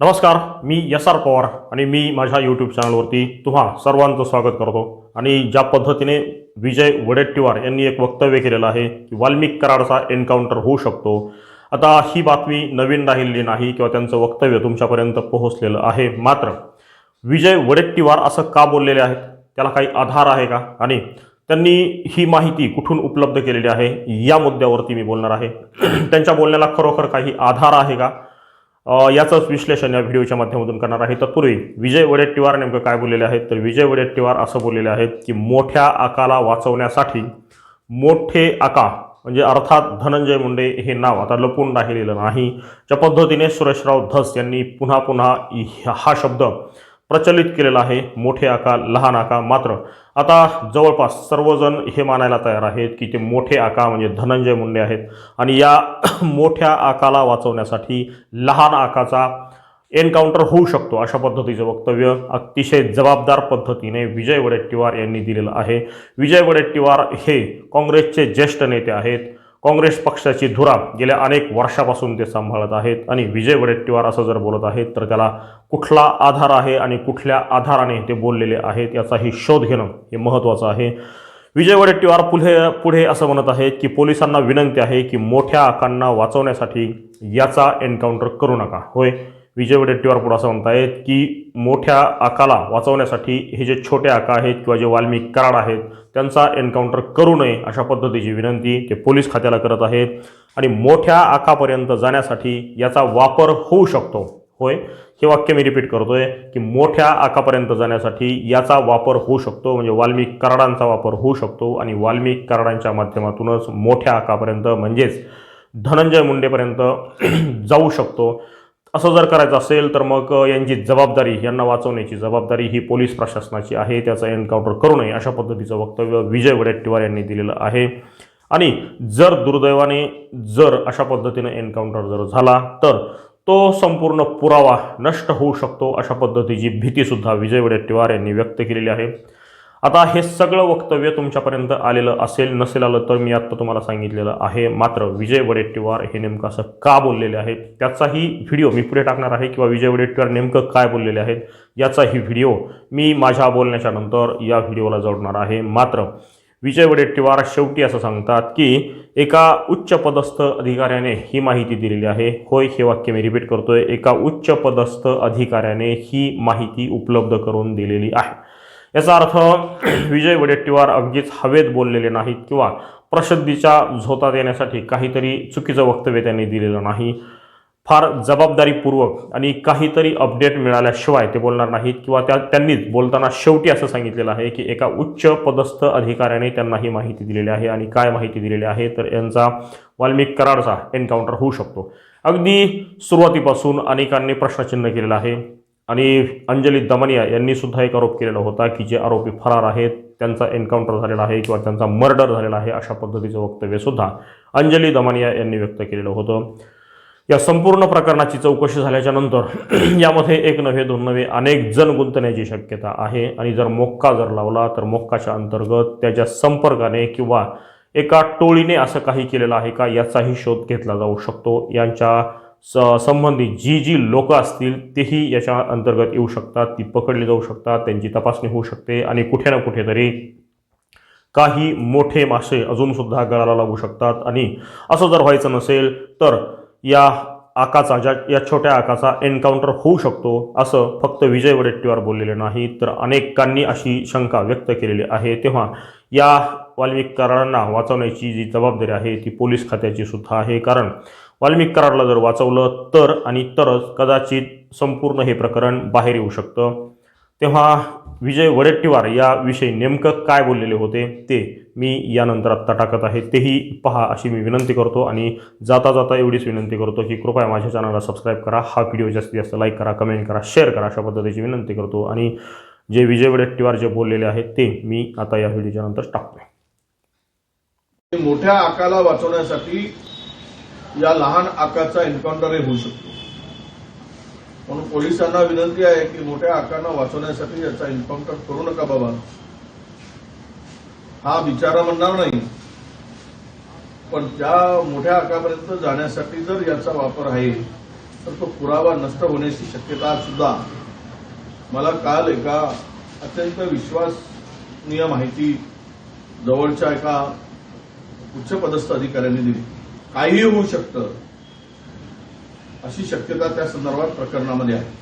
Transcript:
नमस्कार मी S R Pawar आणि मी माझ्या यूट्यूब चॅनलवरती तुम्हा सर्वांचं स्वागत करतो. आणि ज्या पद्धतीने विजय वडेट्टीवार यांनी एक वक्तव्य केलेलं आहे की वाल्मिक कराडचा एन्काउंटर होऊ शकतो. आता ही बातमी नवीन राहिलेली नाही किंवा त्यांचं वक्तव्य तुमच्यापर्यंत पोहोचलेलं आहे मात्र विजय वडेट्टीवार असं का बोललेले आहेत? त्याला काही आधार आहे का? आणि त्यांनी ही माहिती कुठून उपलब्ध केलेली आहे? या मुद्द्यावरती मी बोलणार आहे. त्यांच्या बोलण्याला खरोखर काही आधार आहे का? याचंच विश्लेषण या व्हिडिओच्या माध्यमातून करणार आहे. तत्पूर्वी विजय वडेट्टीवार नेमकं काय बोललेले आहेत? तर विजय वडेट्टीवार असं बोललेले आहेत की मोठ्या आकाला वाचवण्यासाठी मोठे आका म्हणजे अर्थात धनंजय मुंडे हे नाव आता लपून राहिलेलं नाही. ज्या पद्धतीने सुरेशराव धस यांनी पुन्हा पुन्हा हा शब्द प्रचलित केलेला आहे. मोठे आका लहान आका मात्र. आता जवळपास सर्वजण हे मानायला तयार आहेत की ते मोठे आका म्हणजे धनंजय मुंडे आहेत. आणि या मोठ्या आकाला वाचवण्यासाठी लहान आकाचा एन्काउंटर होऊ शकतो अशा पद्धतीचं वक्तव्य अतिशय जबाबदार पद्धतीने विजय वडेट्टीवार यांनी दिलेलं आहे. विजय वडेट्टीवार हे काँग्रेसचे ज्येष्ठ नेते आहेत. काँग्रेस पक्षाची धुरा गेल्या अनेक वर्षापासून ते सांभाळत आहेत आणि विजय वडेट्टीवार असं जर बोलत आहेत तर त्याला कुठला आधार आहे आणि कुठल्या आधाराने ते बोललेले आहेत याचाही शोध घेणं हे महत्त्वाचं आहे. विजय वडेट्टीवार पुढे पुढे असं म्हणत आहेत की पोलिसांना विनंती आहे की मोठ्या आकांना वाचवण्यासाठी याचा एन्काउंटर करू नका. होय विजय वडेट्टीवार पुढे असं म्हणतायत की मोठ्या आकाला वाचवण्यासाठी हे जे छोटे आका आहेत किंवा जे वाल्मिक कराड आहेत त्यांचा एन्काउंटर करू नये अशा पद्धतीची विनंती ते पोलीस खात्याला करत आहेत. आणि मोठ्या आकापर्यंत जाण्यासाठी याचा वापर होऊ शकतो. होय? हे वाक्य मी रिपीट करतोय की मोठ्या आकापर्यंत जाण्यासाठी याचा वापर होऊ शकतो म्हणजे वाल्मिक कराडांचा वापर होऊ शकतो आणि वाल्मिक कराडांच्या माध्यमातूनच मोठ्या आकापर्यंत म्हणजेच धनंजय मुंडेपर्यंत जाऊ शकतो. असं जर करायचं असेल तर मग यांची जबाबदारी यांना वाचवण्याची जबाबदारी ही पोलीस प्रशासनाची आहे. त्याचा एन्काउंटर करू नये अशा पद्धतीचं वक्तव्य विजय वडेट्टीवार यांनी दिलेलं आहे. आणि जर दुर्दैवाने जर अशा पद्धतीनं एन्काउंटर जर झाला तर तो संपूर्ण पुरावा नष्ट होऊ शकतो अशा पद्धतीची भीतीसुद्धा विजय वडेट्टीवार यांनी व्यक्त केलेली आहे. आता हे सगळं वक्तव्य तुमच्यापर्यंत आलेलं असेल नसेल आलं तर मी आत्ता तुम्हाला सांगितलेलं आहे. मात्र विजय वडेट्टीवार हे नेमकं असं का बोललेले आहेत? त्याचाही व्हिडिओ मी पुढे टाकणार आहे किंवा विजय वडेट्टीवार नेमकं काय बोललेले आहेत याचाही व्हिडिओ मी माझ्या बोलण्याच्या नंतर या व्हिडिओला जोडणार आहे. मात्र विजय वडेट्टीवार शेवटी असं सांगतात की एका उच्च पदस्थ अधिकाऱ्याने ही माहिती दिलेली आहे. होय हे वाक्य मी रिपीट करतोय. एका उच्च पदस्थ अधिकाऱ्याने ही माहिती उपलब्ध करून दिलेली आहे. याचा अर्थ विजय वडेट्टीवार अगदीच हवेत बोललेले नाहीत किंवा प्रसिद्धीच्या झोतात येण्यासाठी काहीतरी चुकीचं वक्तव्य त्यांनी दिलेलं नाही. फार जबाबदारीपूर्वक आणि काहीतरी अपडेट मिळाल्याशिवाय ते बोलणार नाहीत किंवा त्या त्यांनीच बोलताना शेवटी असं सांगितलेलं आहे की एका उच्च पदस्थ अधिकाऱ्याने त्यांना ही माहिती दिलेली आहे आणि काय माहिती दिलेली आहे तर यांचा वाल्मिक कराडचा एन्काउंटर होऊ शकतो. अगदी सुरुवातीपासून अनेकांनी प्रश्नचिन्ह केलेलं आहे. आणि अंजली दमनिया यांनी सुद्धा एक आरोप केलेला होता की जे आरोपी फरार आहेत त्यांचा एन्काउंटर झालेला आहे किंवा त्यांचा मर्डर झालेला आहे अशा पद्धतीचं वक्तव्यसुद्धा अंजली दमनिया यांनी व्यक्त केलेलं होतं. या संपूर्ण प्रकरणाची चौकशी झाल्याच्यानंतर यामध्ये एक नव्हे दोन नव्हे अनेक जण गुंतण्याची शक्यता आहे. आणि जर मोक्का जर लावला तर मोक्काच्या अंतर्गत त्याच्या संपर्काने किंवा एका टोळीने असं काही केलेलं आहे का याचाही शोध घेतला जाऊ शकतो. यांच्या स संबंधित जी जी लोकं असतील तेही याच्या अंतर्गत येऊ शकतात ती पकडली जाऊ शकतात त्यांची तपासणी होऊ शकते आणि कुठे ना कुठेतरी काही मोठे मासे अजूनसुद्धा गळाला लागू शकतात. आणि असं जर व्हायचं नसेल तर या आकाचा ज्या या छोट्या आकाचा एन्काउंटर होऊ शकतो असं फक्त विजय वडेट्टीवार बोललेले नाही तर अनेकांनी अशी शंका व्यक्त केलेली आहे. तेव्हा या वाल्मिक करारांना वाचवण्याची जी जबाबदारी आहे ती पोलीस खात्याची सुद्धा आहे. कारण वाल्मिक करारला जर वाचवलं तर आणि तरच कदाचित संपूर्ण हे प्रकरण बाहेर येऊ शकतं. तेव्हा विजय वडेट्टीवार याविषयी नेमकं काय बोललेले होते ते मी यानंतर आत्ता टाकत आहे. तेही पहा अशी मी विनंती करतो आणि जाता जाता एवढीच विनंती करतो की कृपया माझ्या चॅनलला सबस्क्राईब करा. हा व्हिडिओ जास्तीत जास्त लाईक करा कमेंट करा शेअर करा अशा पद्धतीची विनंती करतो. आणि जे विजय वडेट्टीवार जे बोललेले आहेत ते मी आता या व्हिडिओच्या नंतर टाकतोय. मोठ्या आकाला वाचवण्यासाठी या लहान आकाचा एन्काउंटरही होऊ शकतो. म्हणून पोलिसांना विनंती आहे की मोठ्या आकांना वाचवण्यासाठी याचा एन्काउंटर करू नका बाबा. हा विचारा म्हणणार नाही. पण त्या मोठ्या आकापर्यंत जाण्यासाठी जर याचा वापर आहे तर तो पुरावा नष्ट होण्याची शक्यता सुद्धा. मला काल एका अत्यंत विश्वासनीय माहिती जवळच्या एका उच्चपदस्थ अधिकाऱ्यांनी दिली. काहीही होऊ शकतं. अशी शक्यता त्या संदर्भात प्रकरणामध्ये आहे.